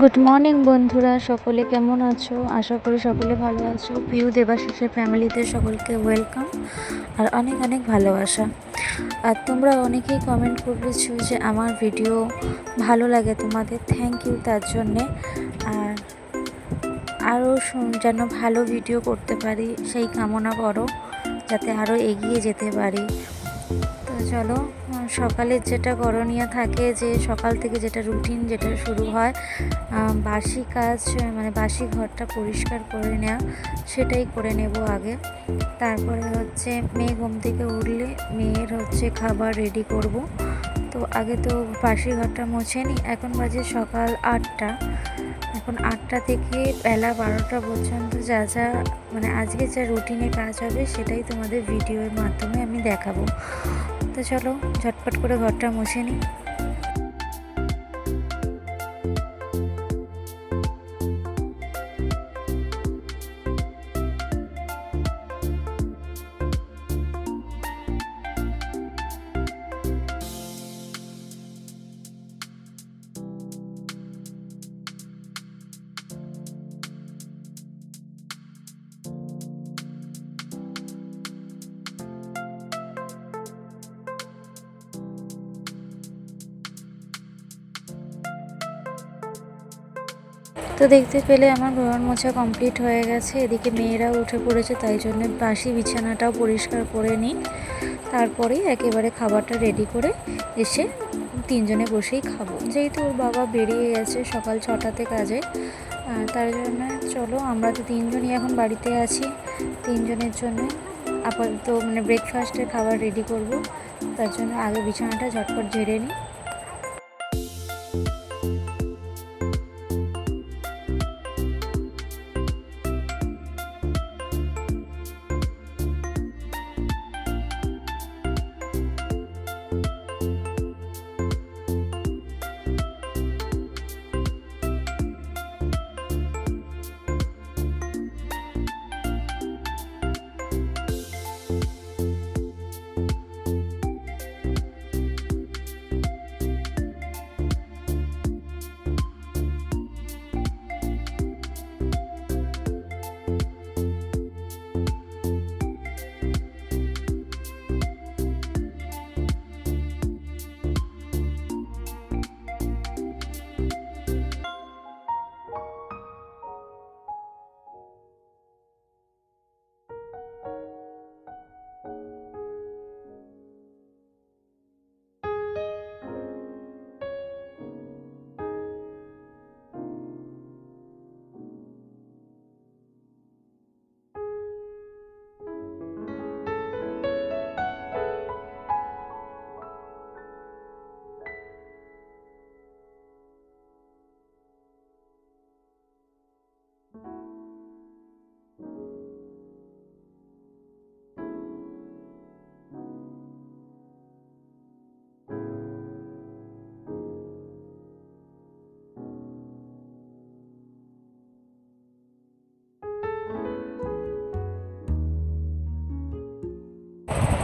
Good morning বন্ধুরা। সকলে কেমন আছো? আশা করি সকলে ভালো আছো। পিউ দেবাশিসের ফ্যামিলিতে সকলকে ওয়েলকাম আর অনেক অনেক ভালোবাসা। আর তোমরা অনেকেই কমেন্ট করেছ যে আমার ভিডিও ভালো লাগে তোমাদের। থ্যাংক ইউ তার জন্যে। আর আরও যেন ভালো ভিডিও করতে পারি, সেই কামনা করো, যাতে আরও এগিয়ে যেতে পারি। তো চলো সকালের যেটা করণীয় থাকে যে সকাল থেকে যেটা রুটিন যেটা শুরু হয় বাসি কাজ মানে বাসি ঘরটা পরিষ্কার করে নেওয়া, সেটাই করে নেব আগে। তারপরে হচ্ছে মেয়ে ঘুম থেকে উঠলে মেয়ের হচ্ছে খাবার রেডি করব। তো আগে তো বাসি ঘরটা মুছে নিই, এখন বাজে সকাল আটটা। এখন আটটা থেকে বেলা বারোটা পর্যন্ত যা যা মানে আজকে যা রুটিনে কাজ হবে সেটাই তোমাদের ভিডিওর মাধ্যমে আমি দেখাবো। তো চলো ঝটপট করে ঘরটা মুছে নিই তো দেখতে পেলে আমার ঘর মোছা কমপ্লিট হয়ে গেছে। এদিকে মেয়েরাও উঠে পড়েছে, তাই জন্য বাসি বিছানাটাও পরিষ্কার করে নিই। তারপরেই একেবারে খাবারটা রেডি করে এসে তিনজনে বসেই খাব। যেহেতু ওর বাবা বেরিয়ে গেছে সকাল ছটাতে কাজে আর তার জন্য চলো আমরা তো তিনজনই এখন বাড়িতে আছি। তিনজনের জন্য আপাতত মানে ব্রেকফাস্টের খাবার রেডি করব। তার জন্য আগে বিছানাটা ঝটপট ঝেড়ে নিই।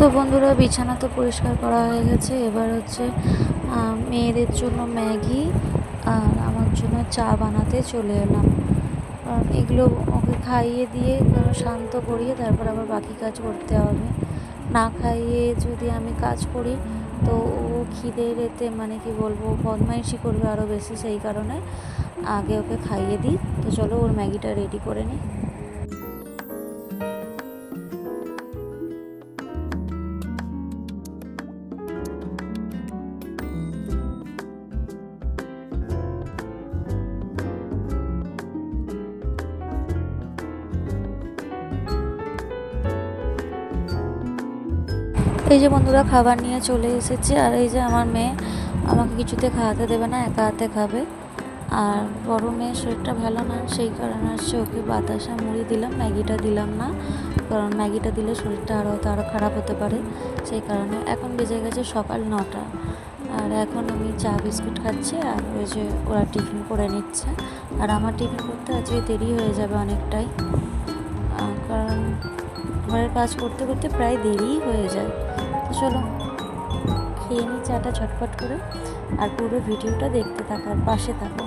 তো বন্ধুরা, বিছানা তো পরিষ্কার করা হয়ে গেছে। এবার হচ্ছে মেয়েদের জন্য ম্যাগি আর আমার জন্য চা বানাতে চলে এলাম। কারণ এগুলো ওকে খাইয়ে দিয়ে শান্ত করিয়ে তারপর আবার বাকি কাজ করতে হবে। না খাইয়ে যদি আমি কাজ করি, তো ও খিদে এতে মানে কি বলব, বদমাইশি করবে আরও বেশি সেই কারণে। আগে ওকে খাইয়ে দিই। তো চলো ওর ম্যাগিটা রেডি করে নিই। এই যে বন্ধুরা খাবার নিয়ে চলে এসেছে, আর এই যে আমার মেয়ে আমাকে কিছুতে খাওয়াতে দেবে না, একা হাতে খাবে। আর বড় মেয়ের শরীরটা ভালো না, সেই কারণে হচ্ছে ওকে বাতাসা মুড়ি দিলাম, ম্যাগিটা দিলাম না। কারণ ম্যাগিটা দিলে শরীরটা আরও হয়তো আরও খারাপ হতে পারে, সেই কারণে এখন বেজে গেছে সকাল নটা। আর এখন আমি চা বিস্কুট খাচ্ছি, আর ওই যে ওরা টিফিন করে নিচ্ছে। আর আমার টিফিন করতে আজকে দেরি হয়ে যাবে অনেকটাই। কারণ ঘরের কাজ করতে করতে প্রায় দেরিই হয়ে যায়। তো চলো খেয়ে নিই চাটা ঝটপট করে আর পুরো ভিডিওটা দেখতে থাকো পাশে থাকো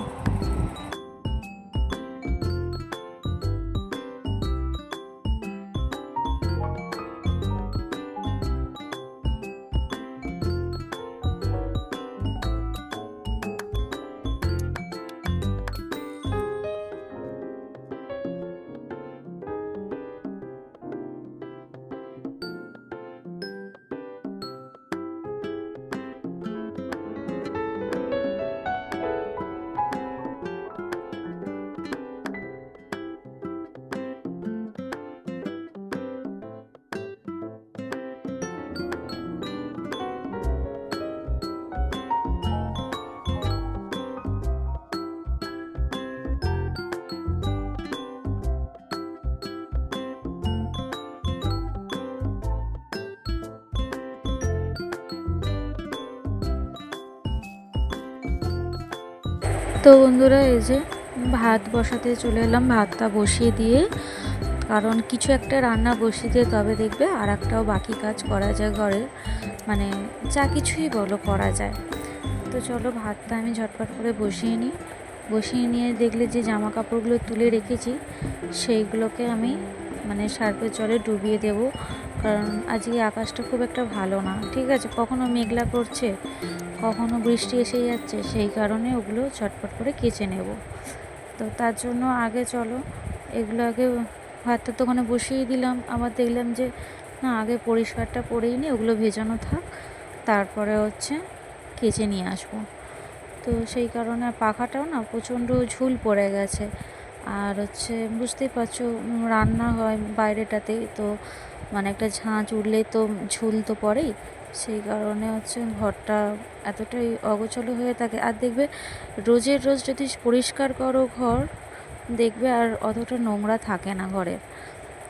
তো বন্ধুরা, এই যে ভাত বসাতে চলে এলাম, ভাতটা বসিয়ে দিয়ে। কারণ কিছু একটা রান্না বসিয়ে দিয়ে তবে দেখবে আর একটাও বাকি কাজ করা যায় ঘরে। মানে যা কিছুই বলো করা যায়। তো চলো ভাতটা আমি ঝটপট করে বসিয়ে নিই। বসিয়ে নিয়ে দেখলে যে জামা কাপড়গুলো তুলে রেখেছি, সেইগুলোকে আমি মানে সার্ফের জলে ডুবিয়ে দেব। কারণ আজকে আকাশটা খুব একটা ভালো না, ঠিক আছে? কখনো মেঘলা করছে কখনো বৃষ্টি এসে যাচ্ছে, সেই কারণে ওগুলো ছটপট করে কেচে নেব। তো তার জন্য আগে চলো, এগুলো আগে ভাতটা ওখানে বসিয়ে দিলাম। আবার দেখলাম যে, না, আগে পরিষ্কারটা করেই নি, ওগুলো ভেজানো থাক, তারপরে হচ্ছে কেচে নিয়ে আসব। তো সেই কারণে পাখাটাও না, প্রচণ্ড ঝুল পড়ে গেছে। আর হচ্ছে বুঝতেই পারছ, রান্না হয় বাইরেটাতেই, তো মানে একটা ঝাঁঝ উঠলে তো ঝুল তো পড়েই। সেই কারণে হচ্ছে ঘরটা এতটাই অগোছলো হয়ে থাকে। আর দেখবে রোজের রোজ যদি পরিষ্কার করো ঘর, দেখবে আর অতটা নোংরা থাকে না ঘরে।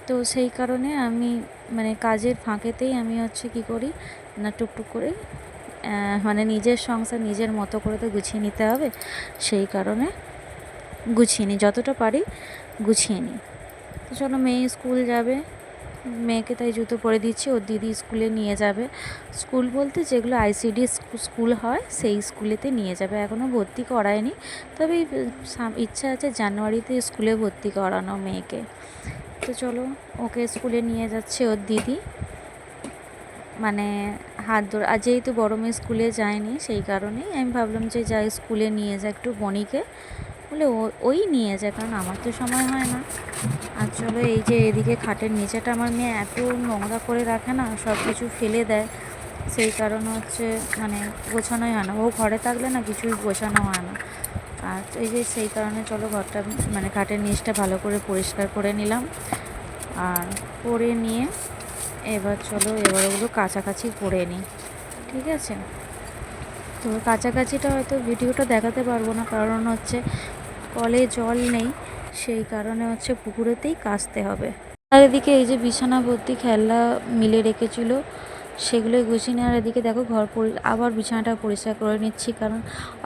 তো সেই কারণে আমি মানে কাজের ফাঁকেতেই আমি হচ্ছে কি করি, না টুকটুক করে মানে নিজের সংসার নিজের মতো করে তো গুছিয়ে নিতে হবে, সেই কারণে গুছিয়ে নিই। যতটা পারি গুছিয়ে নিই। তো চলো মেয়ে স্কুল যাবে। মেয়েকে তাই জুতো পরে দিচ্ছি ওর দিদি স্কুলে নিয়ে যাবে। স্কুল বলতে যেগুলো আইসিডি স্কুল হয়, সেই স্কুলেতে নিয়ে যাবে। এখনও ভর্তি করায়নি। তবে ইচ্ছা আছে জানুয়ারিতে স্কুলে ভর্তি করানো মেয়েকে। তো চলো, ওকে স্কুলে নিয়ে যাচ্ছে ওর দিদি। মানে হাত ধরে আর যেহেতু বড় মেয়ে স্কুলে যায়নি, সেই কারণেই আমি ভাবলাম যে যাই স্কুলে নিয়ে যা একটু বনিকে বলে ওই নিয়ে যায়, কারণ আমার তো সময় হয় না। আর চলো, এই যে এদিকে খাটের নিচেটা আমার মেয়ে এত নোংরা করে রাখে না সব কিছু ফেলে দেয়। সেই কারণ হচ্ছে মানে গোছানোই হয় না। ও ঘরে থাকলে না কিছুই গোছানো হয় না। আর এই যে সেই কারণে চলো, ঘরটা মানে খাটের নিচটা ভালো করে পরিষ্কার করে নিলাম। আর করে নিয়ে এবার চলো, এবার ওগুলো কাছাকাছি করে নিই। ঠিক আছে? তো কাছাকাছিটা হয়তো ভিডিওটা দেখাতে পারব না, কারণ হচ্ছে কলে জল নেই, সেই কারণে হচ্ছে পুকুরেতেই কাচতে হবে। আর এদিকে এই যে বিছানা ভর্তি খেলনা মিলে রেখেছিল, সেগুলোই গুছিয়ে নেওয়ার এদিকে দেখো ঘর পরি, আবার বিছানাটা পরিষ্কার করে নিচ্ছি, কারণ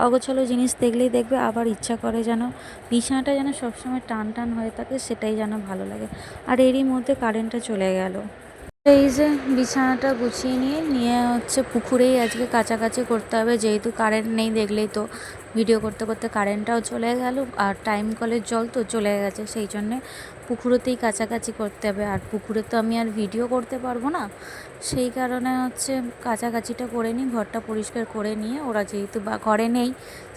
অগোছালো জিনিস দেখলেই দেখবে আবার ইচ্ছা করে যেন বিছানাটা যেন সবসময় টান টান হয়ে থাকে, সেটাই যেন ভালো লাগে। আর এরই মধ্যে কারেন্টটা চলে গেল। এই যে বিছানাটা গুছিয়ে নিয়ে নিয়ে হচ্ছে পুকুরেই আজকে কাছাকাছি করতে হবে। যেহেতু কারেন্ট নেই দেখলেই তো ভিডিও করতে করতে কারেন্টটাও চলে গেল আর টাইম কলের জল তো চলে গেছে, সেই জন্যে পুকুরেতেই কাছাকাছি করতে হবে। আর পুকুরে তো আমি আর ভিডিও করতে পারব না। সেই কারণে হচ্ছে কাছাকাছিটা করে নিই, ঘরটা পরিষ্কার করে নিয়ে, ওরা যেহেতু বা ঘরে নেই,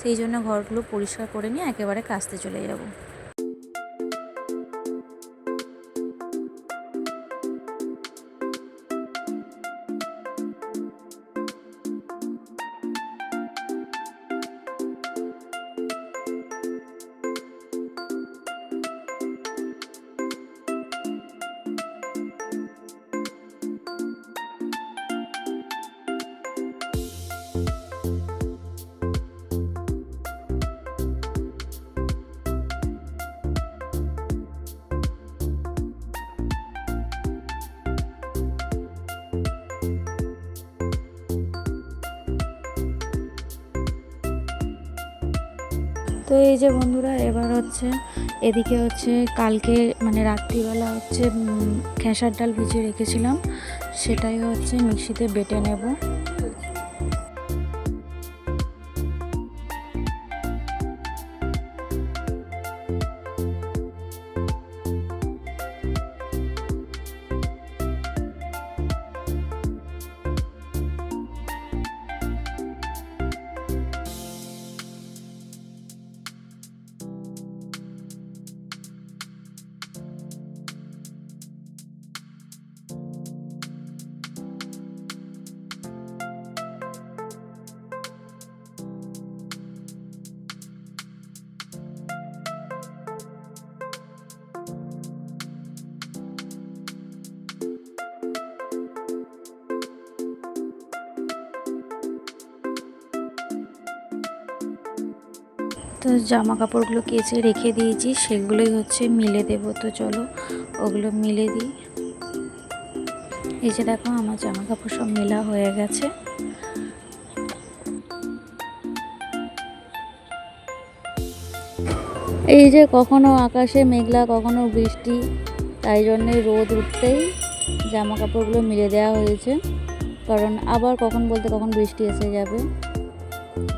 সেই জন্য ঘরগুলো পরিষ্কার করে নিয়ে একেবারে কাচতে চলে যাব। তো এই যে বন্ধুরা, এবার হচ্ছে এদিকে হচ্ছে কালকে মানে রাত্রিবেলা হচ্ছে খেসার ডাল ভিজিয়ে রেখেছিলাম। সেটাই হচ্ছে মিক্সিতে বেটে নেব। তো জামা কাপড়গুলো কেচে রেখে দিয়েছি, সেগুলোই হচ্ছে মিলে দেব। তো চলো, ওগুলো মিলে দিই। এই যে দেখো, আমার জামা কাপড় সব মেলা হয়ে গেছে। এই যে কখনো আকাশে মেঘলা, কখনো বৃষ্টি, তাই জন্যে রোদ উঠতেই জামা কাপড়গুলো মিলে দেওয়া হয়েছে। কারণ আবার কখন বলতে কখন বৃষ্টি এসে যাবে,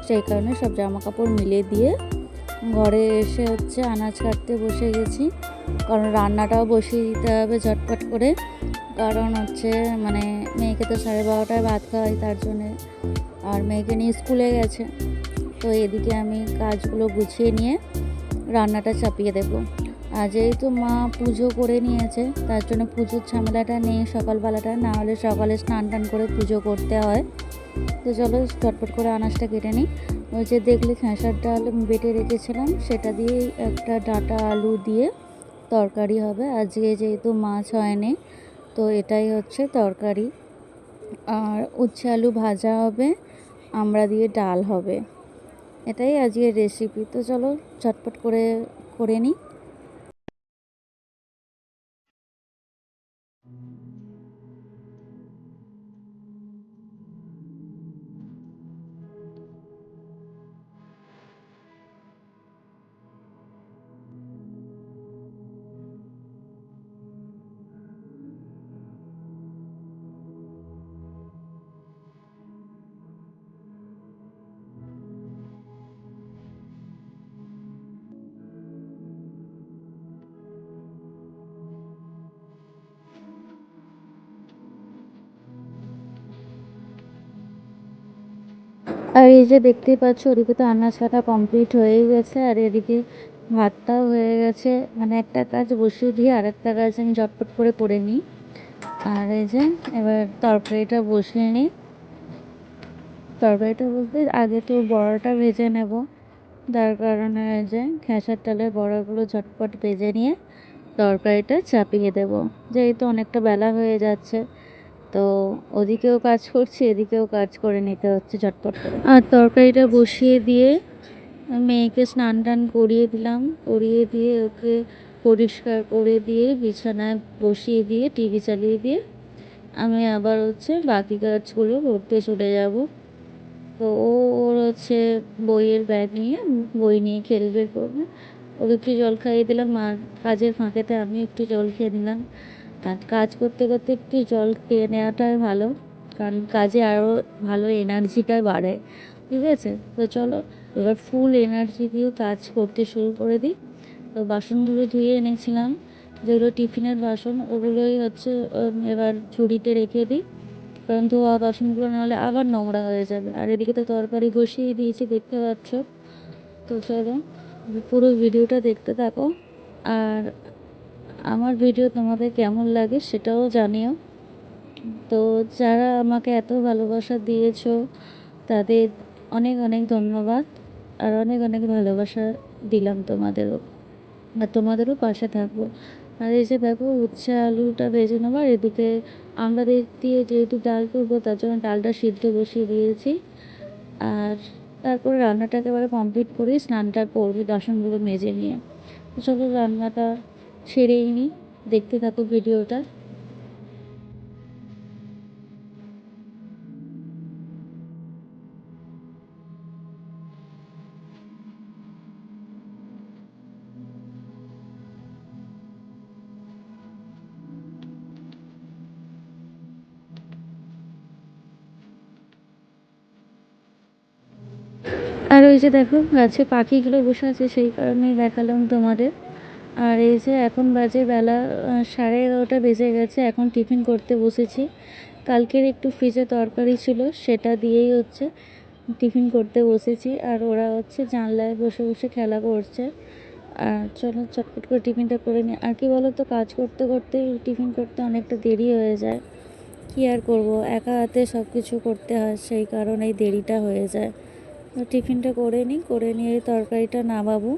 সেই কারণে সব জামা কাপড় মিলে দিয়ে ঘরে এসে হচ্ছে আনাজ কাটতে বসে গেছি। কারণ রান্নাটাও বসিয়ে দিতে হবে ঝটপট করে। কারণ হচ্ছে মানে মেয়েকে তো সাড়ে বারোটায় ভাত খাওয়াই তার জন্যে। আর মেয়েকে নিয়ে স্কুলে গেছে। তো এদিকে আমি কাজগুলো গুছিয়ে নিয়ে রান্নাটা চাপিয়ে দেবো। আর যেহেতু মা পুজো করে নিয়েছে, তার জন্য পুজোর ঝামেলাটা নেই সকালবেলাটা। না হলে সকালে স্নান টান করে পুজো করতে হয়। তো চলো চটপট করে আনাজটা কেটে নিই। ওই যে দেখলে খেঁসার ডাল বেটে রেখেছিলাম, সেটা দিয়ে একটা ডাঁটা আলু দিয়ে তরকারি হবে। আজকে যেহেতু মাছ হয়নি, তো এটাই হচ্ছে তরকারি। আর উচ্ছে আলু ভাজা হবে, আমরা দিয়ে ডাল হবে। এটাই আজকের রেসিপি তো চলো চটপট করে করে নিই। আর এই যে দেখতেই পাচ্ছ, ওদিকে তো আনাজ কাটা কমপ্লিট হয়ে গেছে, আর এদিকে ভাতটাও হয়ে গেছে। মানে একটা কাজ বসিয়ে দিয়ে আর একটা কাজ আমি ঝটপট করে করে নিই। আর এই যে, এবার তরকারিটা বসিয়ে নিই। তরকারিটা বলতে আগে তো বড়াটা ভেজে নেব। তার কারণে যে খেসার ডালের বড়াগুলো ঝটপট ভেজে নিয়ে তরকারিটা চাপিয়ে দেব। যেহেতু অনেকটা বেলা হয়ে যাচ্ছে তো ওদিকেও কাজ করছি, এদিকেও কাজ করে নিতে হচ্ছে ঝটপট আর তরকারিটা বসিয়ে দিয়ে মেয়েকে স্নান টান করিয়ে দিলাম, করিয়ে দিয়ে ওকে পরিষ্কার করে দিয়ে বিছানায় বসিয়ে দিয়ে, টিভি চালিয়ে দিয়ে আমি আবার হচ্ছে বাকি কাজগুলো করতে চলে যাব। তো ও, ওর হচ্ছে বইয়ের ব্যাগ নিয়ে বই নিয়ে খেলবে করবে। ওকে একটু জল খাইয়ে দিলাম, আর কাজের ফাঁকেতে আমি একটু জল খেয়ে নিলাম। আর কাজ করতে করতে একটু জল খেয়ে নেওয়াটাই ভালো, কারণ কাজে আরও ভালো এনার্জিটা বাড়ে, ঠিক আছে? তো চলো, এবার ফুল এনার্জি দিয়ে কাজ করতে শুরু করে দিই। তো বাসনগুলো ধুয়ে এনেছিলাম, যেগুলো টিফিনের বাসন, ওগুলোই হচ্ছে এবার ঝুড়িতে রেখে দিই। কারণ ধোয়া বাসনগুলো নাহলে আবার নোংরা হয়ে যাবে। আর এদিকে তো তরকারি বসিয়ে দিয়েছি, দেখতে পাচ্ছ? তো চলো, পুরো ভিডিওটা দেখতে থাকো। আর আমার ভিডিও তোমাদের কেমন লাগে সেটাও জানিও। তো যারা আমাকে এত ভালোবাসা দিয়েছ, তাদের অনেক অনেক ধন্যবাদ আর অনেক অনেক ভালোবাসা দিলাম তোমাদেরও। আর তোমাদেরও পাশে থাকব। আর এই যে দেখো, উচ্ছে, আলুটা ভেজে নেব আর এদিকে আমরা দিয়ে যেহেতু ডাল করব, তার জন্য ডালটা সিদ্ধ বসিয়ে দিয়েছি। আর তারপরে রান্নাটা একেবারে কমপ্লিট করেই স্নানটা করবি বাসনগুলো মেজে নিয়ে। চলো রান্নাটা সেরেই নিই দেখতে থাকো ভিডিওটা। আর ওই যে দেখো, গাছে পাখিগুলো বসে আছে, সেই কারণেই দেখালাম তোমাদের। আর এই যে এখন বাজে বেলা সাড়ে এগারোটা বেজে গেছে, এখন টিফিন করতে বসেছি। কালকের একটু ফ্রিজে তরকারি ছিল, সেটা দিয়েই হচ্ছে টিফিন করতে বসেছি। আর ওরা হচ্ছে জানলায় বসে বসে খেলা করছে। আর চলো, চটপট করে টিফিনটা করে নিই। আর কি বলো তো কাজ করতে করতে টিফিন করতে অনেকটা দেরি হয়ে যায়। কী আর করব? একা হাতে সব কিছু করতে হয়, সেই কারণেই দেরিটা হয়ে যায়। টিফিনটা করে নিই, করে নিয়ে তরকারিটা নামাবো।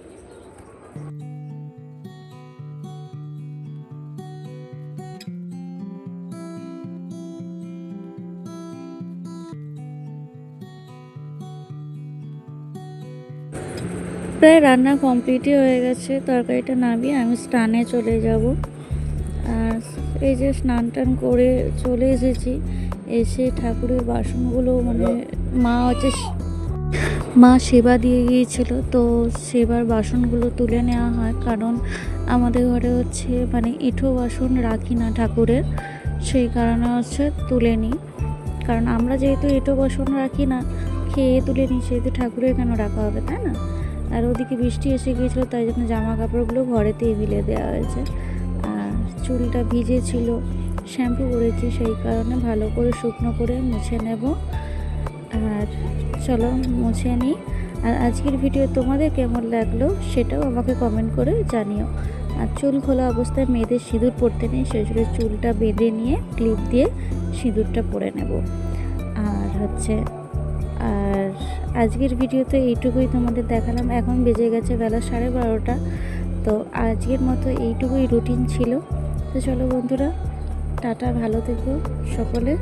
প্রায় রান্না কমপ্লিটই হয়ে গেছে। তরকারিটা নামিয়ে আমি স্নানে চলে যাব। আর এই যে স্নান টান করে চলে এসেছি। এসে ঠাকুরের বাসনগুলো মানে মা হচ্ছে মা সেবা দিয়ে গিয়েছিল। তো সেবার বাসনগুলো তুলে নেওয়া হয়। কারণ আমাদের ঘরে হচ্ছে মানে এঁঠো বাসন রাখি না ঠাকুরের। সেই কারণে হচ্ছে তুলে নিই কারণ আমরা যেহেতু এঁঠো বাসন রাখি না, খেয়ে তুলে নিই সেহেতু ঠাকুরের কেন রাখা হবে, তাই না? আর ওদিকে বৃষ্টি এসে গিয়েছিল, তাই জন্য জামা কাপড়গুলো ঘরেতেই মিলে দেওয়া হয়েছে। আর চুলটা ভিজে ছিল শ্যাম্পু করেছি, সেই কারণে ভালো করে শুকনো করে মুছে নেব। আর চলো মুছে নিই। আর আজকের ভিডিও তোমাদের কেমন লাগল সেটাও আমাকে কমেন্ট করে জানিও। আর চুল খোলা অবস্থায় মেয়েদের সিঁদুর পরতে নেই, সেই জন্য চুলটা বেঁধে নিয়ে ক্লিপ দিয়ে সিঁদুরটা পরে নেব। আর হচ্ছে, আর আজকের ভিডিওতে এইটুকুই তোমাদের দেখালাম। এখন বেজে গেছে বেলা সাড়ে বারোটা। তো আজকের মতো এইটুকুই রুটিন ছিল। তো চলো বন্ধুরা, টাটা, ভালো থেকো সকলে।